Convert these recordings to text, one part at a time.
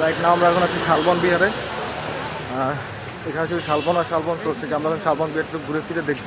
Right now আমরা এখন আছি শালবন বিহারে। এখানে শুধু শালবন আর শালবন চলছে আমরা এখন শালবন বিহার একটু ঘুরে ফিরে দেখব।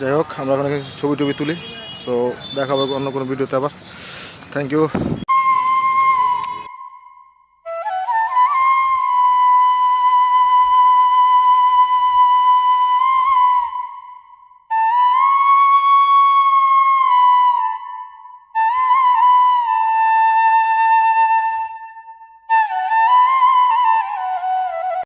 যাই হোক, আমরা ওখানে ছবি টবি তুলি। তো দেখাবো অন্য কোনো ভিডিওতে আবার। Thank you